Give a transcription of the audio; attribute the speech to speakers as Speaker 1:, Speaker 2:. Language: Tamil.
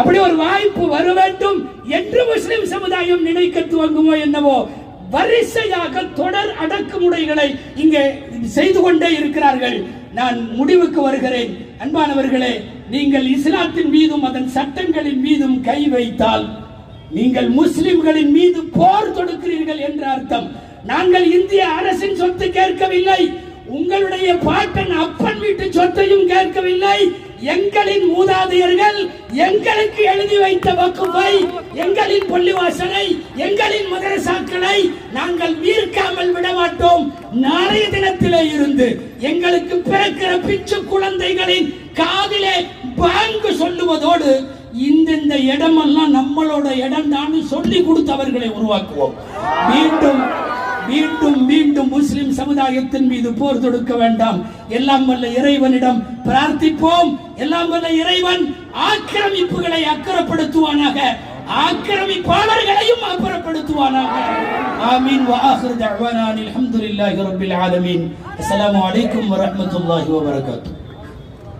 Speaker 1: அப்படி ஒரு வாய்ப்பு வர வேண்டும் என்று முஸ்லிம் சமுதாயம் நினைக்க துவங்குமோ என்னவோ வரிசையாக தொடர் அடக்குமுறைகளை இங்கே செய்து கொண்டே இருக்கிறார்கள். நான் முடிவுக்கு வருகிறேன். அன்பானவர்களே நீங்கள் இஸ்லாத்தின் மீதும் அதன் சட்டங்களின் மீதும் கை வைத்தால் நீங்கள் முஸ்லிம்களின் மீது போர் தொடுக்கிறீர்கள் என்ற அர்த்தம். நாங்கள் இந்திய அரசின் சொத்து கேட்கவில்லை. உங்களுடைய பாட்டன் அப்பன் வீட்டு சொத்தையும் கேட்கவில்லை. எங்களின் மூதாதையர்கள் எங்களுக்கு எழுதி வைத்த வக்குப்பை எங்களின் பள்ளிவாசலை எங்களின் மதரசாக்களை நாங்கள் மீர்க்காமல் விட மாட்டோம் நாளைய தினத்திலே இருந்து எங்களுக்கு பிறக்கிற பிச்சு குழந்தைகளின் காதிலே பாங்கு சொல்லுவதோடு இந்தந்த இடமெல்லாம் நம்மளோட இடம் தான் சொல்லி கொடுத்தவர்களை உருவாக்குவோம். மீண்டும் மீண்டும் மீண்டும் முஸ்லிம் சமுதாயத்தின் மீது போர் தொடுக்க வேண்டாம். எல்லாம் வல்ல இறைவனிடம் பிரார்த்திப்போம். எல்லாம் வல்ல இறைவன் ஆக்கிரமிப்புகளை அக்கறப்படுத்துவானாக. ஆக்கிரமிப்பாளர்களையும் அப்புறப்படுத்துவானாக. ஆமீன். வாஹிர் தஅவானா அல்ஹம்துலில்லாஹி ரப்பில் ஆலமீன். அஸ்ஸலாமு அலைக்கும் வரஹ்மத்துல்லாஹி வபரகாத்துஹு